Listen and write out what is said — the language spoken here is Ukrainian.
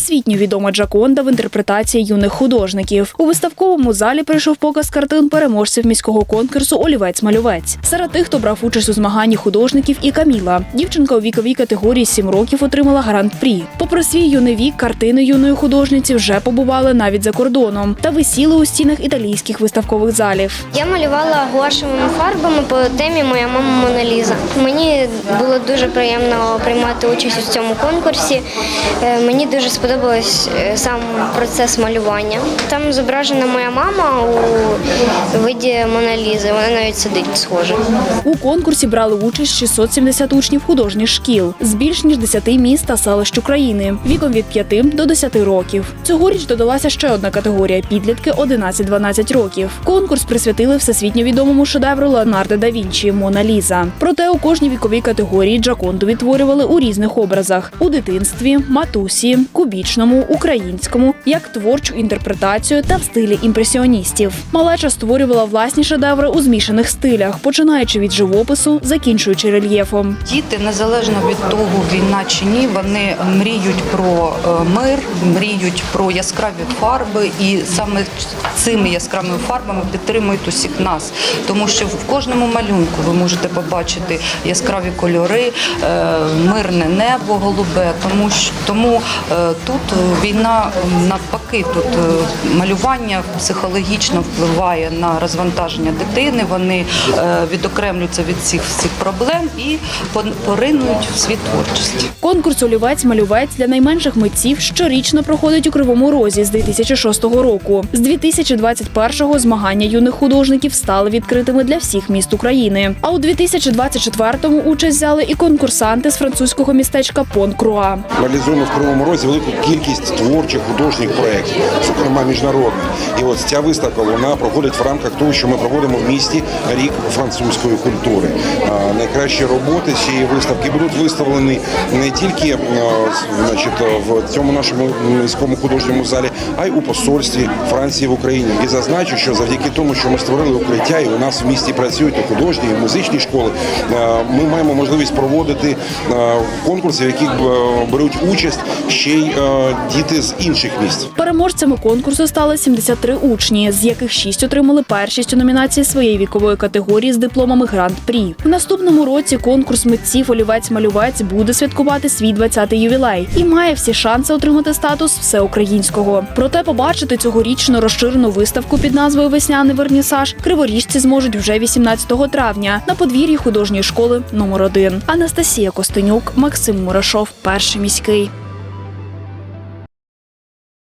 Всесвітньо відома Джаконда в інтерпретації юних художників. У виставковому залі прийшов показ картин переможців міського конкурсу Олівець-малювець. Серед тих, хто брав участь у змаганні художників, і Каміла. Дівчинка у віковій категорії 7 років отримала гран-прі. Попри свій юний вік, картини юної художниці вже побували навіть за кордоном та висіли у стінах італійських виставкових залів. Я малювала гуашевими фарбами по темі Моя мама Мона Ліза. Мені було дуже приємно приймати участь у цьому конкурсі. Е, Мені дуже сподобався сам процес малювання. Там зображена моя мама у виді Мона Лізи. Вона навіть сидить схоже. У конкурсі брали участь 670 учнів художніх шкіл з більш ніж 10 міст та селищ України віком від 5 до 10 років. Цьогоріч додалася ще одна категорія підлітки 11-12 років. Конкурс присвятили всесвітньо відомому шедевру Леонардо да Вінчі Мона Ліза. Проте у кожній віковій категорії Джаконду відтворювали у різних образах у дитинстві, матусі, кубічному, українському, як творчу інтерпретацію та в стилі імпресіоністів. Малеча створювала власні шедеври у змішаних стилях, починаючи від живопису, закінчуючи рельєфом. Діти, незалежно від того, війна чи ні, вони мріють про е, мир, мріють про яскраві фарби, і саме цими яскравими фарбами підтримують усіх нас. Тому що в кожному малюнку ви можете побачити яскраві кольори, е, мирне небо голубе. Тому що тому е, тут е, війна навпаки, тут е, малювання психологічно впливає на розвантаження дитини. Вони е, відокремлюються від всіх всіх проблем і поринують в світ творчості. Конкурс Олівець малювець для найменших митців щорічно проходить у Кривому Розі з 2006 року. З 2021-го змагання юних художників стали відкритими для всіх міст України. А у 2024-му участь взяли і конкурсанти з французького містечка Пон-Круа. реалізуємо в Кривому Розі велику кількість творчих художніх проєктів, зокрема міжнародних. І от ця виставка вона проходить в рамках того, що ми проводимо в місті рік французької культури. Найкращі роботи цієї виставки будуть виставлені не тільки значить, в цьому нашому міському художньому залі, а й у посольстві Франції в Україні. І зазначу, що завдяки тому, що ми створили укриття, і у нас в місті працюють художні і музичні школи. Ми маємо можливість проводити конкурси, в яких е, беруть участь ще й е, діти з інших місць. Переможцями конкурсу стали 73 учні, з яких 6 отримали першість у номінації своєї вікової категорії з дипломами Гранд-прі. В наступному році конкурс митців Олівець-малювець буде святкувати свій 20-й ювілей і має всі шанси отримати статус всеукраїнського. Проте побачити цьогорічну розширену виставку під назвою Весняний вернісаж криворіжці зможуть вже 18 травня на подвір'ї художньої школи номер 1 Анастасія Костенюк, Максим Мурашов, перший міський.